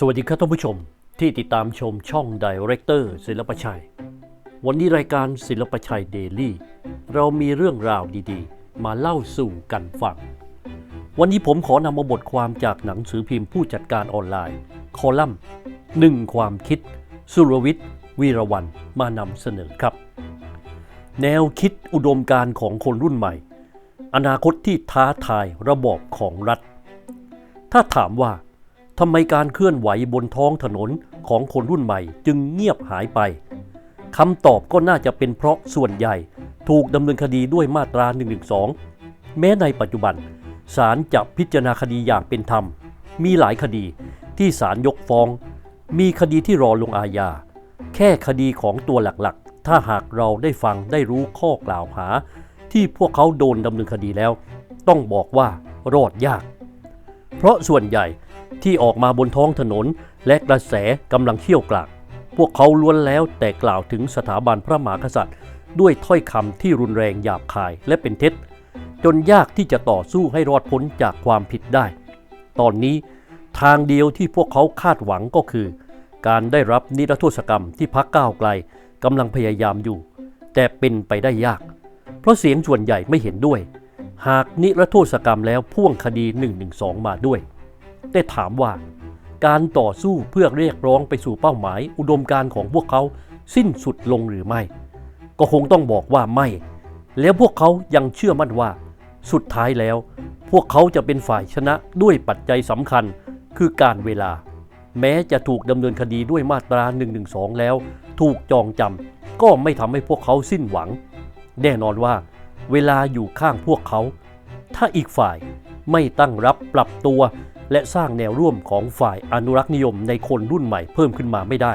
สวัสดีครับท่านผู้ชมที่ติดตามชมช่องดเรคเตอร์ศิลปชัย วันนี้รายการศิลปชัยเดลี่ เรามีเรื่องราวดีๆ มาเล่าสู่กันฟัง วันนี้ผมขอนำมาบทความจากหนังสือพิมพ์ผู้จัดการออนไลน์ คอลัมน์หนึ่งความคิด สุรวิทย์ วีรวันมานำเสนอครับ แนวคิดอุดมการของคนรุ่นใหม่ อนาคตที่ท้าทายระบอบของรัฐ ถ้าถามว่า ทำไมการเคลื่อนไหวบนท้องถนนของคนรุ่นใหม่จึงเงียบหายไปคำตอบก็น่าจะเป็นเพราะส่วนใหญ่ ถูกดำเนินคดีด้วยมาตรา 112 แม้ในปัจจุบันศาลจะพิจารณาคดีอย่างเป็นธรรม มีหลายคดีที่ศาลยกฟ้อง มีคดีที่รอลงอาญา แค่คดีของตัวหลักๆ ถ้าหากเราได้ฟังได้รู้ข้อกล่าวหา ที่พวกเขาโดนดำเนินคดีแล้ว ต้องบอกว่ารอดยาก เพราะส่วนใหญ่ ที่ออกมาบนท้องถนน และกระแสกำลังเชี่ยวกรากพวกเขาล้วนแล้วแต่กล่าวถึงสถาบันพระมหากษัตริย์ ด้วยถ้อยคำที่รุนแรงหยาบคายและเป็นเท็จ จนยากที่จะต่อสู้ให้รอดพ้นจากความผิดได้ ตอนนี้ทางเดียวที่พวกเขาคาดหวังก็คือ การได้รับนิรโทษกรรมที่พักก้าวไกลกำลังพยายามอยู่ แต่เป็นไปได้ยาก เพราะเสียงส่วนใหญ่ไม่เห็นด้วย หากนิรโทษกรรมแล้วพ่วงคดี 112 มาด้วย แต่ถามว่า การต่อสู้เพื่อเรียกร้องไปสู่เป้าหมาย อุดมการของพวกเขาสิ้นสุดลงหรือไม่ ก็คงต้องบอกว่าไม่ แล้วพวกเขายังเชื่อมั่นว่า สุดท้ายแล้ว พวกเขาจะเป็นฝ่ายชนะด้วยปัจจัยสำคัญคือการเวลา แม้จะถูกดำเนินคดีด้วยมาตรา 112 แล้ว ถูกจองจำก็ไม่ทำให้พวกเขาสิ้นหวัง แน่นอนว่า เวลาอยู่ข้างพวกเขา ถ้าอีกฝ่ายไม่ตั้งรับปรับตัว และสร้างแนวร่วมของฝ่ายอนุรักษ์นิยมในคนรุ่นใหม่เพิ่มขึ้นมาไม่ได้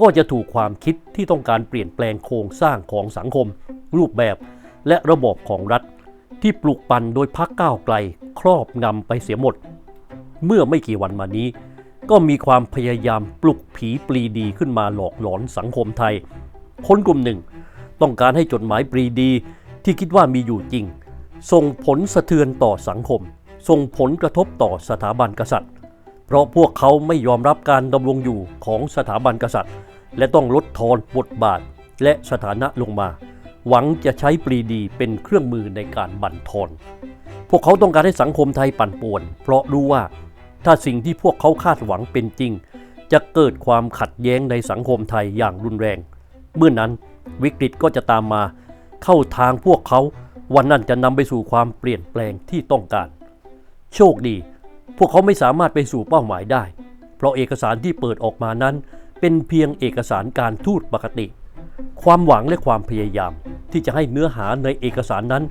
ก็จะถูกความคิดที่ต้องการเปลี่ยนแปลงโครงสร้างของสังคม รูปแบบและระบบของรัฐ ที่ปลุกปั่นโดยพักก้าวไกล ครอบงำไปเสียหมด เมื่อไม่กี่วันมานี้ ก็มีความพยายามปลุกผีปลีดีขึ้นมาหลอกหลอนสังคมไทย คนกลุ่มหนึ่ง ต้องการให้จดหมายปรีดีที่คิดว่ามีอยู่จริง ส่งผลสะเทือนต่อสังคม ส่งผลกระทบต่อสถาบันกษัตริย์ เพราะพวกเขาไม่ยอมรับการดำรงอยู่ของสถาบันกษัตริย์ และต้องลดทอนบทบาทและสถานะลงมา หวังจะใช้ปรีดีเป็นเครื่องมือในการบั่นทอน พวกเขาต้องการให้สังคมไทยปั่นป่วน เพราะรู้ว่าถ้าสิ่งที่พวกเขาคาดหวังเป็นจริง จะเกิดความขัดแย้งในสังคมไทยอย่างรุนแรง เมื่อนนั้นวิกฤตก็จะตามมา เข้าทางพวกเขาวันนั้นจะนำไปสู่ความเปลี่ยนแปลงที่ต้องการ โชคดี พวกเขาไม่สามารถไปสู่เป้าหมายได้ เพราะเอกสารที่เปิดออกมานั้น เป็นเพียงเอกสารการทูตปกติ ความหวังและความพยายาม ที่จะให้เนื้อหาในเอกสารนั้น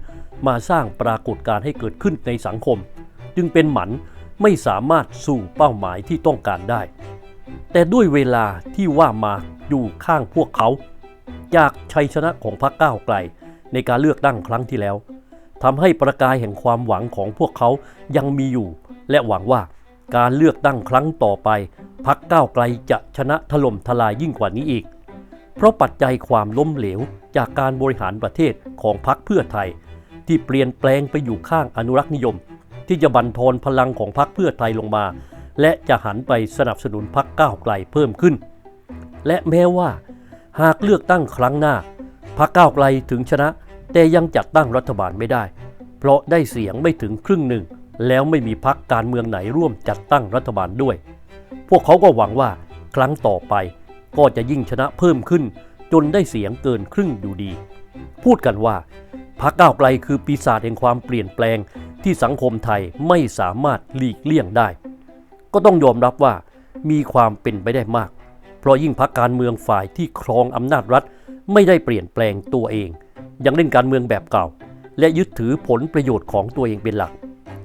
มาสร้างปรากฏการณ์ให้เกิดขึ้นในสังคม จึงเป็นหมันไม่สามารถสู่เป้าหมายที่ต้องการได้ แต่ด้วยเวลาที่ว่ามาอยู่ข้างพวกเขา จากชัยชนะของพรรคก้าวไกลในการเลือกตั้งครั้งที่แล้ว ทำให้ประกายแห่งความหวังของพวกเขายังมีอยู่ และหวังว่าการเลือกตั้งครั้งต่อไปพรรคก้าวไกลจะชนะถล่มทลายยิ่งกว่านี้อีก เพราะปัจจัยความล้มเหลวจากการบริหารประเทศของพรรคเพื่อไทย ที่เปลี่ยนแปลงไปอยู่ข้างอนุรักษ์นิยม ที่จะบั่นทอนพลังของพรรคเพื่อไทยลงมา และจะหันไปสนับสนุนพรรคก้าวไกลเพิ่มขึ้น และแม้ว่า หากเลือกตั้งครั้งหน้าพรรคก้าวไกลถึงชนะ แต่ยังจัดตั้งรัฐบาลไม่ได้ เพราะได้เสียงไม่ถึงครึ่งหนึ่ง แล้วไม่มีพรรคการเมืองไหนร่วมจัดตั้งรัฐบาลด้วย พวกเขาก็หวังว่าครั้งต่อไปก็จะยิ่งชนะเพิ่มขึ้น จนได้เสียงเกินครึ่งอยู่ดี พูดกันว่าพรรคก้าวไกลคือปีศาจแห่งความเปลี่ยนแปลงที่สังคมไทยไม่สามารถหลีกเลี่ยงได้ ก็ต้องยอมรับว่ามีความเป็นไปได้มาก เพราะยิ่งพรรคการเมืองฝ่ายที่ครองอำนาจรัฐไม่ได้เปลี่ยนแปลงตัวเอง ยังเล่นการเมืองแบบเก่า และยึดถือผลประโยชน์ของตัวเองเป็นหลัก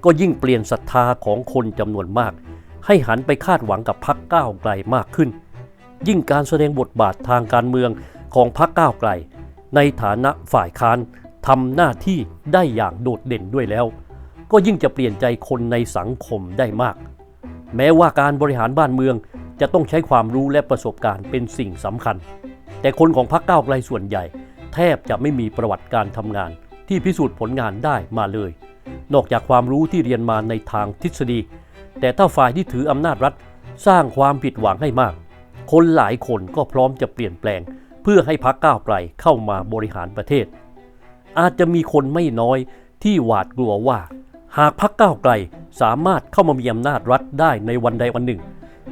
ก็ยิ่งเปลี่ยนศรัทธาของคนจำนวนมาก ให้หันไปคาดหวังกับพรรคก้าวไกลมากขึ้น ยิ่งการแสดงบทบาททางการเมืองของพรรคก้าวไกล ในฐานะฝ่ายค้านทำหน้าที่ได้อย่างโดดเด่นด้วยแล้ว ก็ยิ่งจะเปลี่ยนใจคนในสังคมได้มาก แม้ว่าการบริหารบ้านเมืองจะต้องใช้ความรู้และประสบการณ์เป็นสิ่งสำคัญ แต่คนของพรรคก้าวไกลส่วนใหญ่ แทบจะไม่มีประวัติการทำงาน ที่พิสูจน์ผลงานได้มาเลย นอกจากความรู้ที่เรียนมาในทางทฤษฎี แต่ถ้าฝ่ายที่ถืออำนาจรัฐ สร้างความผิดหวังให้มาก คนหลายคนก็พร้อมจะเปลี่ยนแปลง เพื่อให้พักก้าวไกลเข้ามาบริหารประเทศ อาจจะมีคนไม่น้อยที่หวาดกลัวว่า หากพักก้าวไกลสามารถเข้ามามีอำนาจรัฐได้ในวันใดวันหนึ่ง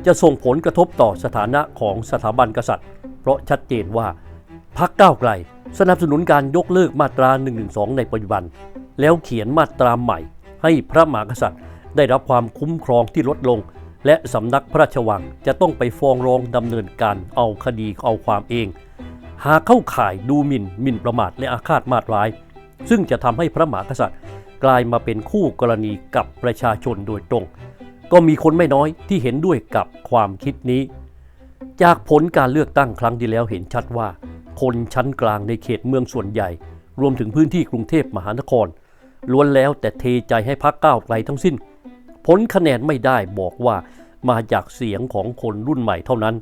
จะส่งผลกระทบต่อสถานะของสถาบันกษัตริย์ เพราะชัดเจนว่าพักก้าวไกลสนับสนุนการยกเลิกมาตรา1นึในปัจจุบัน แล้วเขียนมาตราใหม่ ให้พระมหากษัตริย์ ได้รับความคุ้มครองที่ลดลง และสำนักพระราชวังจะต้องไปฟ้องร้องดำเนินการเอาคดีเอาความเอง หากเข้าข่ายดูหมิ่นหมิ่นประมาทและอาฆาตมาตร้าย ซึ่งจะทำให้พระมหากษัตริย์ กลายมาเป็นคู่กรณีกับประชาชนโดยตรง ก็มีคนไม่น้อยที่เห็นด้วยกับความคิดนี้ จากผลการเลือกตั้งครั้งที่แล้วเห็นชัดว่า คนชั้นกลางในเขตเมืองส่วนใหญ่ รวมถึงพื้นที่กรุงเทพมหานคร ล้วนแล้วแต่เทใจให้พักก้าวไกลทั้งสิ้น ผลคะแนนไม่ได้บอกว่ามาจากเสียงของคนรุ่นใหม่เท่านั้น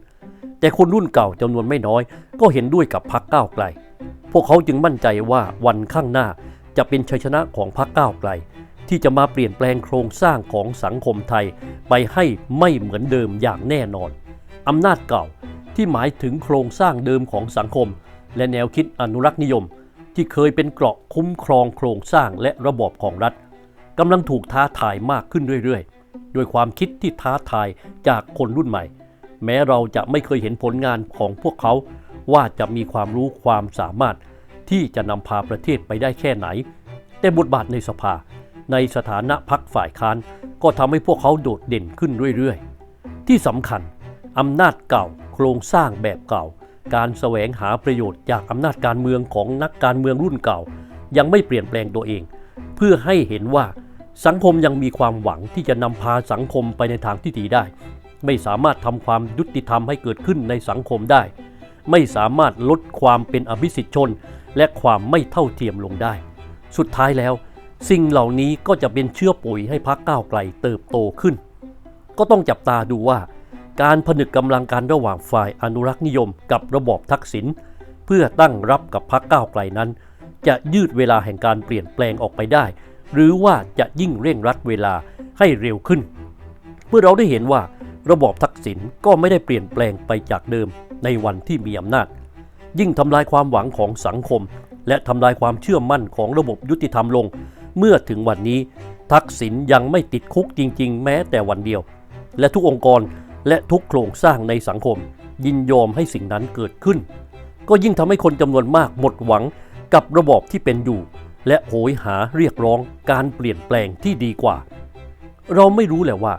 แต่คนรุ่นเก่าจำนวนไม่น้อย ก็เห็นด้วยกับพักก้าวไกล พวกเขาจึงมั่นใจว่าวันข้างหน้าจะเป็นชัยชนะของพรรคก้าวไกล ที่จะมาเปลี่ยนแปลงโครงสร้างของสังคมไทย ไปให้ไม่เหมือนเดิมอย่างแน่นอนอำนาจเก่า ที่หมายถึงโครงสร้างเดิมของสังคม และแนวคิดอนุรักษ์นิยม ที่เคยเป็นเกราะคุ้มครองโครงสร้างและระบบของรัฐกำลังถูกท้าทายมากขึ้นเรื่อยๆ โดยความคิดที่ท้าทายจากคนรุ่นใหม่ แม้เราจะไม่เคยเห็นผลงานของพวกเขาว่าจะมีความรู้ความสามารถ ที่จะนำพาประเทศไปได้แค่ไหน แต่บทบาทในสภา ในสถานะพักฝ่ายค้านก็ทำให้พวกเขาโดดเด่นขึ้นเรื่อยๆ ที่สำคัญอำนาจเก่า โครงสร้างแบบเก่า การแสวงหาประโยชน์จากอำนาจการเมืองของนักการเมืองรุ่นเก่า ยังไม่เปลี่ยนแปลงตัวเอง เพื่อให้เห็นว่าสังคมยังมีความหวังที่จะนำพาสังคมไปในทางที่ดีได้ ไม่สามารถทำความยุติธรรมให้เกิดขึ้นในสังคมได้ ไม่สามารถลดความเป็นอภิสิทธิชน และความไม่เท่าเทียมลงได้ สุดท้ายแล้ว สิ่งเหล่านี้ก็จะเป็นเชื้อปุ๋ยให้พักก้าวไกลเติบโตขึ้น ก็ต้องจับตาดูว่า การผนึกกำลังกันระหว่างฝ่ายอนุรักษ์นิยมกับระบอบทักษิณเพื่อตั้งรับกับพักก้าวไกลนั้น จะยืดเวลาแห่งการเปลี่ยนแปลงออกไปได้ หรือว่าจะยิ่งเร่งรัดเวลาให้เร็วขึ้น เมื่อเราได้เห็นว่าระบอบทักษิณก็ไม่ได้เปลี่ยนแปลงไปจากเดิมในวันที่มีอำนาจ ยิ่งทำลายความหวังของสังคม และทำลายความเชื่อมั่นของระบบยุติธรรมลง เมื่อถึงวันนี้ ทักษิณยังไม่ติดคุกจริง ๆ แม้แต่วันเดียว และทุกองค์กร และทุกโครงสร้างในสังคม ยินยอมให้สิ่งนั้นเกิดขึ้น ก็ยิ่งทำให้คนจำนวนมากหมดหวังกับระบอบที่เป็นอยู่ และโหยหาเรียกร้องการเปลี่ยนแปลงที่ดีกว่า เราไม่รู้แหละว่า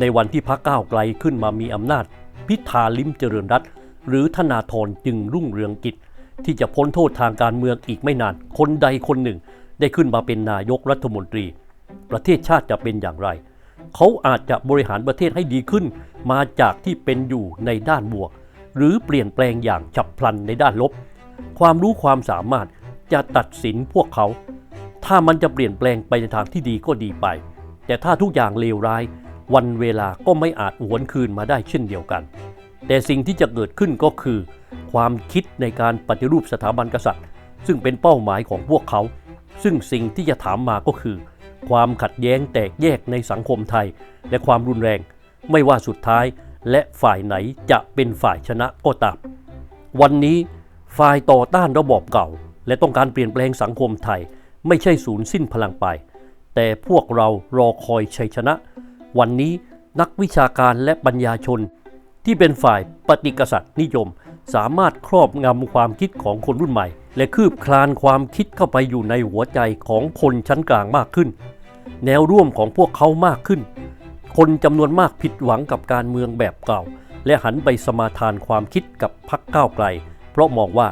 ในวันที่พรรคก้าวไกลขึ้นมามีอำนาจ พิธาลิมเจริญรัตหรือธนาธรจึงรุ่งเรืองกิจ ที่จะพ้นโทษทางการเมืองอีกไม่นาน คนใดคนหนึ่ง ได้ขึ้นมาเป็นนายกรัฐมนตรี ประเทศชาติจะเป็นอย่างไร เขาอาจจะบริหารประเทศให้ดีขึ้น มาจากที่เป็นอยู่ในด้านบวก หรือเปลี่ยนแปลงอย่างฉับพลันในด้านลบ ความรู้ความสามารถจะตัดสินพวกเขา ถ้ามันจะเปลี่ยนแปลงไปในทางที่ดีก็ดีไป แต่ถ้าทุกอย่างเลวร้าย วันเวลาก็ไม่อาจหวนคืนมาได้เช่นเดียวกัน แต่สิ่งที่จะเกิดขึ้นก็คือ ความคิดในการปฏิรูปสถาบันกษัตริย์ ซึ่งเป็นเป้าหมายของพวกเขา ซึ่งสิ่งที่จะถามมาก็คือ ความขัดแย้งแตกแยกในสังคมไทย และความรุนแรง ไม่ว่าสุดท้ายและฝ่ายไหนจะเป็นฝ่ายชนะก็ตาม วันนี้ฝ่ายต่อต้านระบอบเก่า และต้องการเปลี่ยนแปลงสังคมไทย ไม่ใช่สูญสิ้นพลังไป แต่พวกเรารอคอยชัยชนะ วันนี้นักวิชาการและปัญญาชน ที่เป็นฝ่ายปฏิกษัตริย์นิยม สามารถครอบงำความคิดของคนรุ่นใหม่ และคืบคลานความคิดเข้าไปอยู่ในหัวใจของคนชั้นกลางมากขึ้น แนวร่วมของพวกเขามากขึ้น คนจำนวนมากผิดหวังกับการเมืองแบบเก่า และหันไปสมาทานความคิดกับพรรคก้าวไกล เพราะมองว่า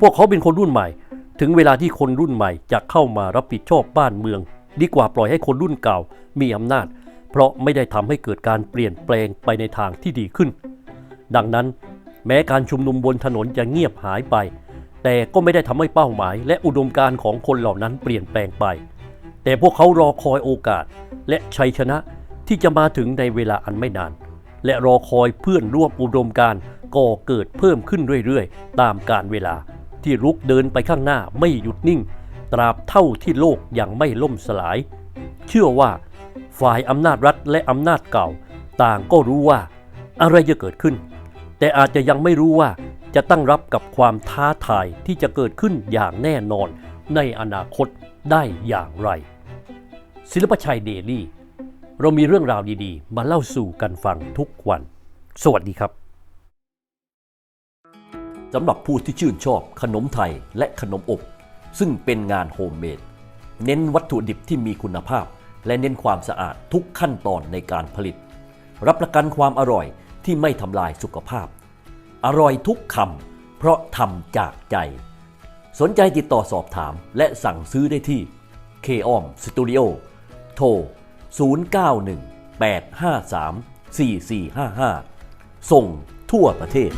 พวกเขาเป็นคนรุ่นใหม่ ถึงเวลาที่คนรุ่นใหม่จะเข้ามารับผิดชอบบ้านเมือง ดีกว่าปล่อยให้คนรุ่นเก่ามีอำนาจ เพราะไม่ได้ทำให้เกิดการเปลี่ยนแปลงไปในทางที่ดีขึ้น ดังนั้น แม้การชุมนุมบนถนนจะเงียบหายไป แต่ก็ไม่ได้ทำให้เป้าหมาย และอุดมการของคนเหล่านั้นเปลี่ยนแปลงไป แต่พวกเขารอคอยโอกาส และชัยชนะที่จะมาถึงในเวลาอันไม่นาน และรอคอยเพื่อนร่วมอุดมการก่อเกิดเพิ่มขึ้นเรื่อยๆ ตามกาลเวลาที่รุกเดินไปข้างหน้าไม่หยุดนิ่ง ตราบเท่าที่โลกยังไม่ล่มสลาย เชื่อว่า ฝ่ายอำนาจรัฐและอำนาจเก่า ต่างก็รู้ว่า อะไรจะเกิดขึ้น แต่อาจจะยังไม่รู้ว่า จะตั้งรับกับความท้าทายที่จะเกิดขึ้นอย่างแน่นอนในอนาคตได้อย่างไร ศิลปชัยเดลี่ เรามีเรื่องราวดีๆ มาเล่าสู่กันฟังทุกวัน สวัสดีครับสำหรับผู้ที่ชื่นชอบขนมไทยและขนมอบ ซึ่งเป็นงานโฮมเมดเน้นวัตถุดิบที่มีคุณภาพ และเน้นความสะอาดทุกขั้นตอนในการผลิต รับประกันความอร่อยที่ไม่ทำลายสุขภาพ อร่อยทุกคำเพราะทำจากใจ สนใจติดต่อสอบถามและสั่งซื้อได้ที่ k o m Studio โทร 091 853 4455 ส่งทั่วประเทศ